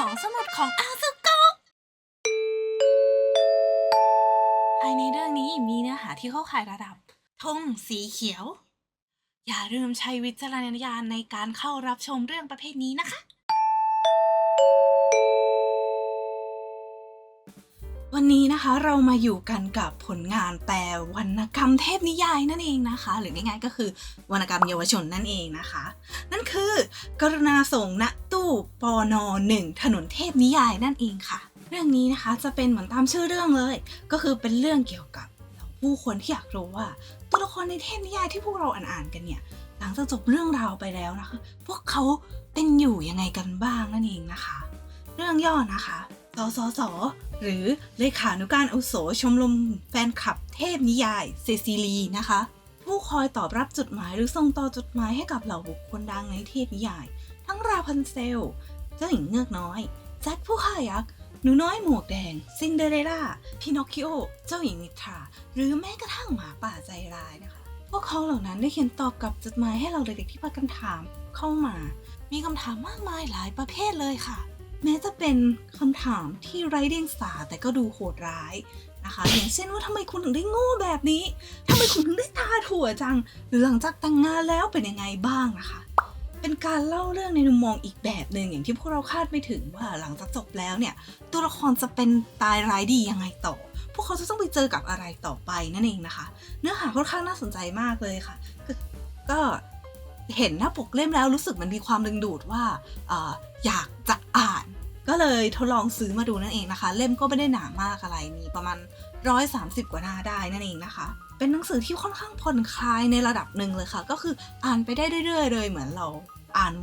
หอสมุดของอาซึโกะภายในเรื่องนี้มีเนื้อหาที่เข้าข่ายระดับธงสีเขียว อย่าลืมใช้วิจารณญาณในการเข้ารับชมเรื่องประเภทนี้นะคะ วันนี้นะคะเรามาอยู่กันกับผลงานแปลวรรณกรรมเทพนิยายนั่นเองนะคะ หรือง่ายๆก็คือวรรณกรรมเยาวชนนั่นเองนะคะ นั่นคือ กรุณาส่งณตู้ปอนอหนึ่งถนนเทพนิยายนั่นเองค่ะ เรื่องนี้นะคะจะเป็นเหมือนตามชื่อเรื่องเลย ก็คือเป็นเรื่องเกี่ยวกับผู้คนที่อยากรู้ว่า ตัวละครในเทพนิยายที่พวกเราอ่านๆกันเนี่ยหลังจากจบเรื่องราวไปแล้วนะคะ พวกเขาเป็นอยู่ยังไงกันบ้างนั่นเองนะคะ เรื่องย่อนะคะสสส หรือเลขานุการอุโสชมรมแฟนคลับเทพนิยายเซซิลีนะคะ ผู้คอยตอบรับจดหมายหรือส่งต่อจดหมายให้กับเหล่าบุคคลดังในเทพนิยาย ทั้งราพันเซล เจ้าหญิงเงือกน้อยแจ็คผู้ฆ่ายักษ์หนูน้อยหมวกแดง ซินเดอเรล่าพินอคคิโอ เจ้าหญิงนิทรา หรือแม้กระทั่งหมาป่าใจร้ายนะคะ พวกเขาเหล่านั้นได้เขียนตอบกับจดหมายให้เราเด็กๆที่พากันถามเข้ามา มีคำถามมากมายหลายประเภทเลยค่ะ แม้จะเป็นคำถามที่ไร้เดียงสาแต่ก็ดูโหดร้ายนะคะอย่างเช่นว่าทำไมคุณถึงได้โง่แบบนี้ทำไมคุณถึงได้ตาถั่วจัง หรือหลังจากแต่งงานแล้วเป็นยังไงบ้างนะคะ เป็นการเล่าเรื่องในมุมมองอีกแบบหนึ่งอย่างที่พวกเราคาดไม่ถึงว่าหลังจากจบแล้วเนี่ย ตัวละครจะเป็นตายร้ายดียังไงต่อ พวกเขาจะต้องไปเจอกับอะไรต่อไปนั่นเองนะคะ เนื้อหาค่อนข้างน่าสนใจมากเลยค่ะ ก็เห็นหน้าปกเล่มแล้วรู้สึกมันมีความดึงดูดว่าอออยากจะ อ่าน ก็เลยทดลองซื้อมาดูนั่นเองนะคะ เล่มก็ไม่ได้หนามากอะไรมีประมาณ 130 กว่าหน้าได้นั่นเองนะคะ เป็นหนังสือที่ค่อนข้างผ่อนคลายในระดับหนึ่งเลยค่ะ ก็คืออ่านไปได้เรื่อยๆ เลยเหมือนเราอ่าน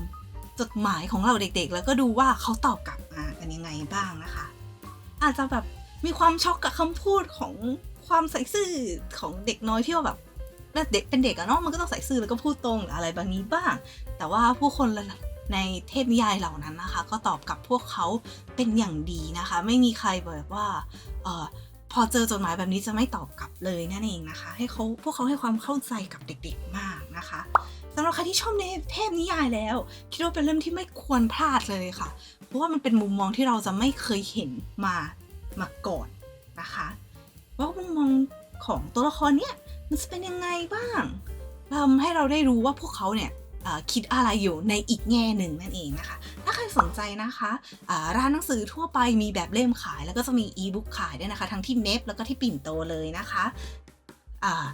จดหมายของเราเด็กๆ แล้วก็ดูว่าเขาตอบกลับมากันยังไงบ้างนะคะ อาจจะแบบมีความช็อกกับคำพูดของความใส่ซื่อของเด็กน้อยที่ว่าแบบเด็กเป็นเด็กอะเนาะมันก็ต้องใส่ซื่อแล้วก็พูดตรงหรืออะไรบางนี้บ้าง แต่ว่าผู้คนระดับ ในเทพนิยายเหล่านั้นนะคะ ก็ตอบกับพวกเขาเป็นอย่างดีนะคะ ไม่มีใครแบบว่าเออพอเจอจดหมายแบบนี้จะไม่ตอบกลับเลยนั่นเองนะคะ ให้เขาพวกเขาให้ความเข้าใจกับเด็กๆมากนะคะสำหรับใครที่ชอบในเทพนิยายแล้ว คิดว่าเป็นเล่มที่ไม่ควรพลาดเลยค่ะ เพราะว่ามันเป็นมุมมองที่เราจะไม่เคยเห็นมามาก่อนนะคะว่ามุมมองของตัวละครเนี่ยมันจะเป็นยังไงบ้างทำให้เราได้รู้ว่าพวกเขาเนี่ย คิดอะไรอยู่ในอีกแง่หนึ่งนั่นเองนะคะ ถ้าใครสนใจนะคะร้านหนังสือทั่วไปมีแบบเล่มขาย แล้วก็จะมีอีบุ๊กขายด้วยนะคะ ทั้งที่เมฟแล้วก็ที่ปิ่นโตเลยนะคะอ่า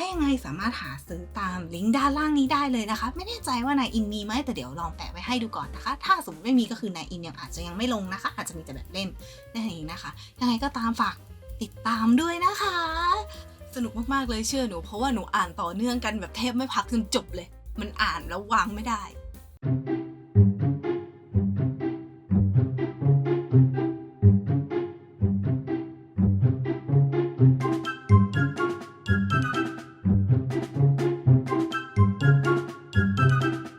ถ้ายังไงสามารถหาซื้อตามลิงก์ด้านล่างนี้ได้เลยนะคะ ไม่แน่ใจว่านายอินมีไหมแต่เดี๋ยวลองแปะไว้ให้ดูก่อนนะคะ ถ้าสมมติไม่มีก็คือนายอินยังอาจจะยังไม่ลงนะคะ อาจจะมีแต่แบบเล่มนั่นเองนะคะยังไงก็ตามฝากติดตามด้วยนะคะ สนุกมากๆเลยเชื่อหนู เพราะว่าหนูอ่านต่อเนื่องกันแบบแทบไม่พักจนจบเลย มันอ่านแล้ววางไม่ได้